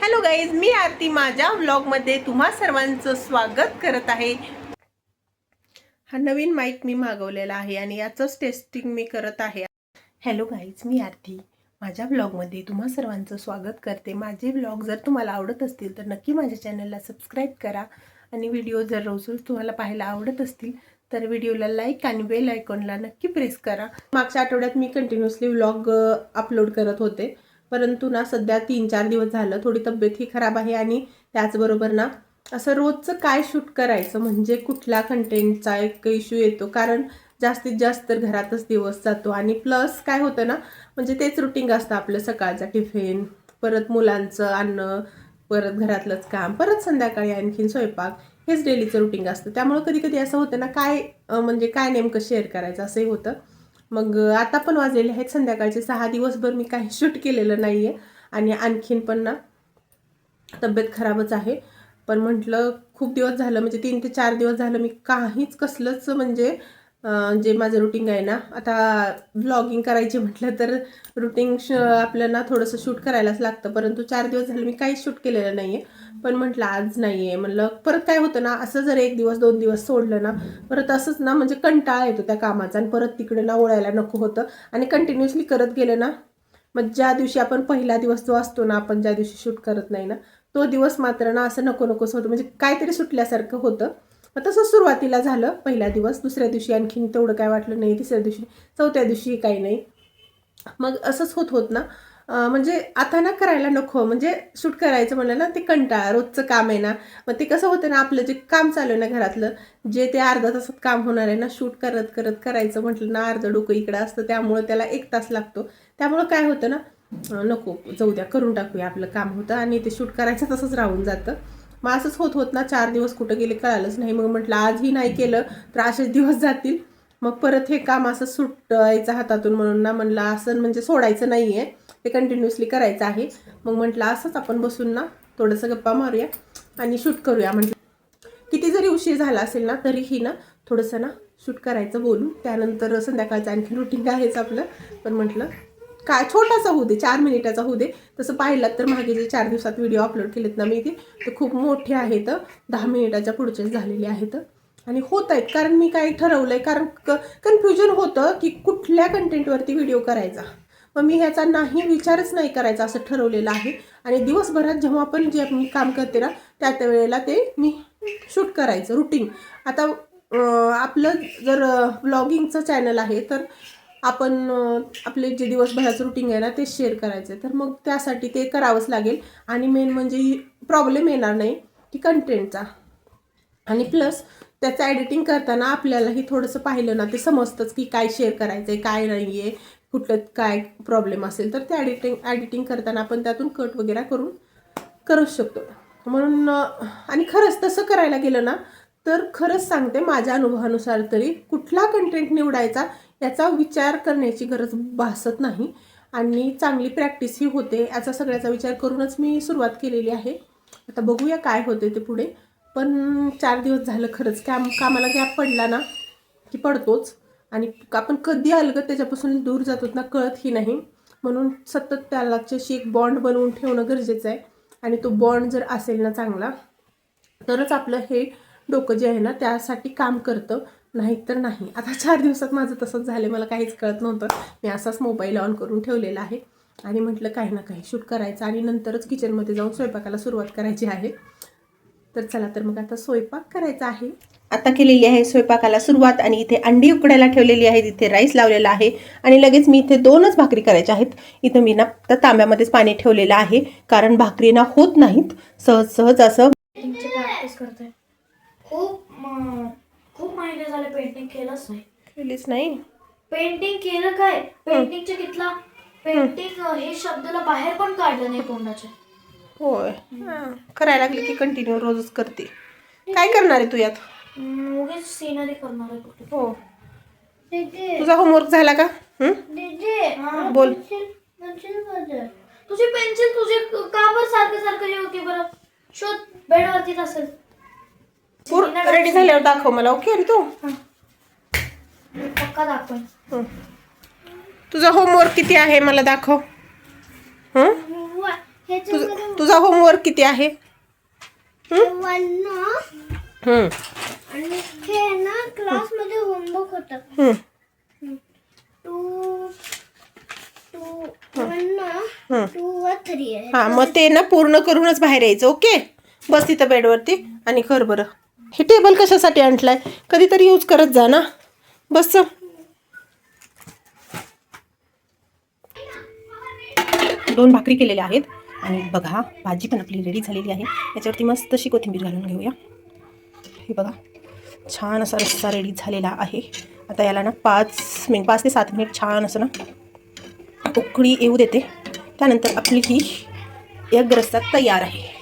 Hello guys मी आरती माझ्या व्लॉगमध्ये तुम्हा सर्वांचं स्वागत करत आहे. हा नवीन माईक मी मागवलेला आहे आणि याचंच टेस्टिंग मी करत आहे. हॅलो गाईज मी आरती. माझ्या व्लॉगमध्ये तुम्हा सर्वांचं स्वागत करते. माझे व्लॉग जर तुम्हाला आवडत असतील तर नक्की माझ्या चॅनलला सबस्क्राईब करा. आणि व्हिडिओ जर रोज रोज तुम्हाला पाहायला आवडत असतील तर व्हिडिओला लाईक आणि बेल आयकॉनला नक्की प्रेस करा. मागच्या आठवड्यात मी कंटिन्युअसली व्लॉग अपलोड करत होते. परंतु ना सध्या तीन चार दिवस झालं थोडी तब्येतही खराब आहे आणि त्याचबरोबर ना असं रोजचं काय शूट करायचं म्हणजे कुठला कंटेंटचा एक इश्यू येतो? कारण जास्तीत जास्त तर घरातच दिवस जातो आणि प्लस काय होतं ना म्हणजे तेच रुटीन असतं आपलं सकाळचा टिफिन परत मुलांचं अन्न परत घरातलंच काम परत संध्याकाळी आणखीन स्वयंपाक हेच डेलीचं रुटीन असतं. त्यामुळं कधी कधी असं होतं ना काय म्हणजे काय नेमकं शेअर करायचं? असंही होतं. मग आता पण वाजलेले आहेत संध्याकाळचे. सहा दिवसभर मी काही शूट केलेलं नाही आहे आणि आणखीन पण ना तब्येत खराबच आहे. पण म्हटलं खूप दिवस झालं म्हणजे तीन ते चार दिवस झालं मी काहीच कसलंच म्हणजे जे माझं रुटीन आहे ना आता व्लॉगिंग करायची म्हटलं तर रुटीन श आपलं ना थोडंसं शूट करायलाच लागतं. परंतु चार दिवस झालं मी काहीच शूट केलेलं नाही आहे पण म्हटलं आज नाही आहे म्हटलं परत काय होतं ना असं जर एक दिवस दोन दिवस सोडलं ना परत असंच ना म्हणजे कंटाळा येतो त्या कामाचा आणि परत तिकडे ना ओळायला नको होतं. आणि कंटिन्युअसली करत गेलं ना मग ज्या दिवशी आपण पहिला दिवस जो असतो ना आपण ज्या दिवशी शूट करत नाही ना तो दिवस मात्र ना असं नको नकोच होतं. म्हणजे काहीतरी सुटल्यासारखं होतं. मग तसं सुरुवातीला झालं. पहिला दिवस दुसऱ्या दिवशी आणखीन तेवढं काय वाटलं नाही तिसऱ्या दिवशी चौथ्या दिवशी काही नाही. मग असंच होत होत ना. म्हणजे आता ना करायला नको. म्हणजे शूट करायचं म्हणलं ना ते कंटाळा रोजचं काम आहे ना. मग ते कसं होतं ना आपलं जे काम चालू आहे ना घरातलं जे ते अर्धा तासात काम होणार आहे ना शूट करत करत करायचं म्हटलं ना अर्धं डोकं इकडं असतं त्यामुळं त्याला एक तास लागतो. त्यामुळं काय होतं ना नको जाऊ द्या करून टाकूया आपलं काम होतं आणि ते शूट करायचं तसंच राहून जातं. मग असंच होत होत ना चार दिवस कुठं गेले कळालंच नाही. मग म्हटलं आजही नाही केलं तर असेच दिवस जातील. मग परत हे काम असं सुटायचं हातातून म्हणून ना म्हणलं असं म्हणजे सोडायचं नाही आहे ते कंटिन्युअसली करायचं आहे. मग म्हटलं असंच आपण बसून ना थोडंसं गप्पा मारूया आणि शूट करूया. म्हटलं किती जरी उशीर झाला असेल ना तरीही ना थोडंसं ना शूट करायचं बोलून. त्यानंतर संध्याकाळचं आणखी रुटीन आहेच आपलं. पण म्हटलं काय छोटासा होऊ दे चार मिनिटाचा होऊ दे. तसं पाहिलं तर मागे जे चार दिवसात व्हिडिओ अपलोड केलेत ना मी ते ते खूप मोठे आहेत. दहा मिनिटाच्या पुढचेच झालेले आहेत. आणि होत आहेत. कारण मी काय ठरवलं आहे कारण क कन्फ्युजन होतं की कुठल्या कंटेंटवरती व्हिडिओ करायचा. मग मी ह्याचा नाही विचारच नाही करायचा असं ठरवलेलं आहे. आणि दिवसभरात जेव्हा आपण जे मी काम करते ना त्या त्या वेळेला ते मी शूट करायचं रुटीन आता आपलं जर ब्लॉगिंगचं चॅनल आहे तर आपण आपले जे दिवसभराचं रुटीन आहे ना ते शेअर करायचं आहे तर मग त्यासाठी ते करावंच लागेल. आणि मेन म्हणजे प्रॉब्लेम येणार नाही की कंटेंटचा आणि प्लस त्याचं एडिटिंग करताना आपल्यालाही थोडंसं पाहिलं ना ते समजतंच की काय शेअर करायचं आहे काय नाही आहे कुठलं काय प्रॉब्लेम असेल. तर ते एडिटिंग एडिटिंग करताना आपण त्यातून कट वगैरे करून करू शकतो. म्हणून आणि खरंच तसं करायला गेलं ना तर खरंच सांगते माझ्या अनुभवानुसार तरी कुठला कंटेंट निवडायचा याचा विचार करण्याची गरज भासत नाही. आणि चांगली प्रॅक्टिसही होते याचा सगळ्याचा विचार करूनच मी सुरुवात केलेली आहे. आता बघूया काय होते ते पुढे. पण चार दिवस झालं खरंच काम कामाला गॅप पडला ना की पडतोच. आणि आपण कधी अलगत त्याच्यापासून दूर जातो ना कळतही नाही. म्हणून सतत त्यालाच्याशी एक बॉन्ड बनवून ठेवणं गरजेचं आहे. आणि तो बॉन्ड जर असेल ना चांगला तरच आपलं हे डोकं जे आहे ना त्यासाठी काम करतं. नाहीतर नाही. आता चार दिवसात माझं तसंच झालं मला काहीच कळत नव्हतं. मी असाच मोबाईल ऑन करून ठेवलेला आहे. आणि म्हटलं काही ना काही शूट करायचं आणि नंतरच किचनमध्ये जाऊन स्वयंपाकाला सुरुवात करायची आहे. तर चला तर मग आता स्वयंपाक करायचा आहे. आता केलेली आहे स्वयंपाकाला सुरुवात आणि इथे अंडी उकडायला ठेवलेली आहे इथे राईस लावलेला आहे. आणि लगेच मी इथे दोनच भाकरी करायच्या आहेत. इथं मी ना तर तांब्यामध्येच पाणी ठेवलेलं आहे. कारण भाकरी ना होत नाहीत. सहज सहज असं पेंटिंगची प्रॅक्टिस करते खूप खूप महिने झाले पेंटिंग केलंच नाही. केलीच नाही? पेंटिंग केलं काय? पेंटिंगच्या कितला? पेंटिंग हे. शब्दाला बाहेर पण काढलं नाही तोंडाच्या होय. हां. करायला लागली की कंटिन्यू रोजच करते. काय करणार आहे तू यात? उगीच सिनरी करणार आहे कुठे. हो. तुझा होमवर्क झाला का? हं? हा, बोल. तुझी पेन्सिल तुझी का बरं सारखं सारखं हे होती बरं? शोध बेडवरतीच असेल. रेडी झाल्यावर दाखव मला ओके रे तू पक्का दाखवेन. हं. तुझा होमवर्क किती आहे मला दाखव. हं? ह्याच्यामध्ये तुझा होमवर्क किती आहे? वन ना हम्म, आणि हे ना क्लासमध्ये होमवर्क होतं. हम्म, टू टू वन ना हम्म. टू व थ्री आहे. हा मग ते ना पूर्ण करूनच बाहेर यायचं ओके बस तिथं बेडवरती आणि कर बरं. हे टेबल कशासाठी आणलाय? कधीतरी यूज करत जा ना. बस दोन भाकरी केलेल्या आहेत. आणि बघा भाजी पण आपली रेडी झालेली आहे. याच्यावरती मस्त अशी कोथिंबीर घालून घेऊया. हे बघा छान असा रस्सा रेडी झालेला आहे. आता याला ना पाच मिनिट पाच ते सात मिनिट छान असं ना उकळी येऊ देते. त्यानंतर आपली ही एग रस्सा तयार आहे.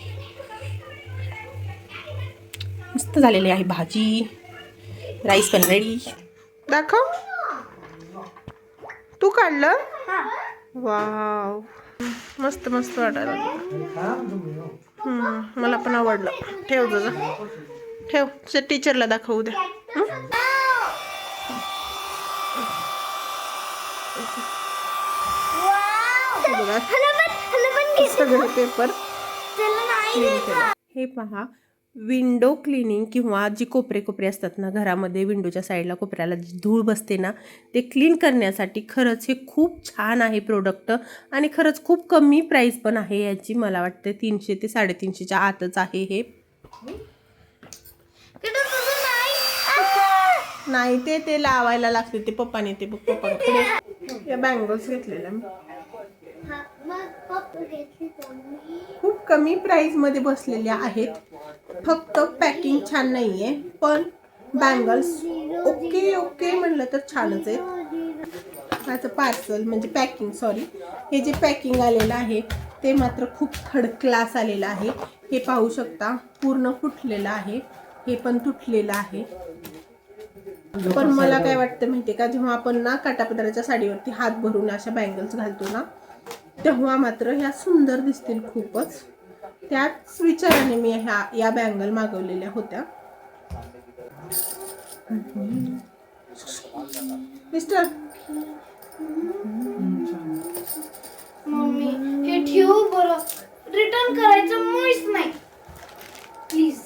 मस्त झालेली आहे भाजी राईस पण रेडी दाखव. तू काढलं? वाव. मस्त मस्त वाटायला मला पण आवडलं. ठेव तुझं ठेव. टीचरला दाखवू द्या बघा. सगळे पेपर हे पहा. विंडो क्लिनिंग किंवा जी कोपरे कोपरे असतात ना घरामध्ये विंडोच्या साईडला कोपऱ्याला जी धूळ बसते ना ते क्लीन करण्यासाठी खरंच हे खूप छान आहे प्रोडक्ट आणि खरंच खूप कमी प्राईस पण आहे याची मला वाटते तीनशे ते साडेतीनशेच्या आतच आहे हे. नाही. ते ते लावायला लागते ते पप्पाने ते बघ पप्पाकडे या बँगल्स घेतलेल्या मी खूप कमी प्राईजमध्ये बसलेल्या आहेत. फक्त पॅकिंग छान नाही आहे पण बँगल्स ओके ओके म्हणलं तर छानच आहेत. माझं पार्सल म्हणजे पॅकिंग सॉरी हे जे पॅकिंग आलेलं आहे ते मात्र खूप थर्ड क्लास आलेलं आहे. हे पाहू शकता पूर्ण फुटलेलं आहे. हे पण तुटलेलं आहे. पण मला काय वाटतं माहिती का जेव्हा आपण ना काटापदराच्या साडीवरती हात भरून अशा बँगल्स घालतो ना तेव्हा मात्र ह्या सुंदर दिसतील खूपच. त्याच विचाराने मी ह्या या बँगल मागवलेल्या होत्या. मिस्टर मम्मी हे ठेवू बरं. रिटर्न करायचं मुळीच नाही. प्लीज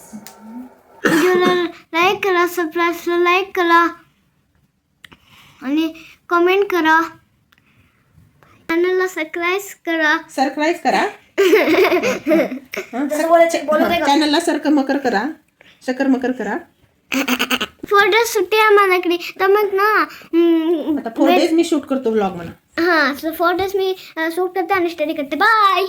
व्हिडिओला लाईक करा सबस्क्राईबला लाईक करा. आणि कमेंट करा. चॅनलला सबस्क्राईब करा. सरप्राईज करा. चॅनलला सरक मकर करा. शकर मकर करा. फोटो सुट्टी आहे माझ्याकडे. तर मग ना डेज मी शूट करतो ब्लॉग म्हणा. हा फोटोज मी शूट करते आणि स्टडी करते. बाय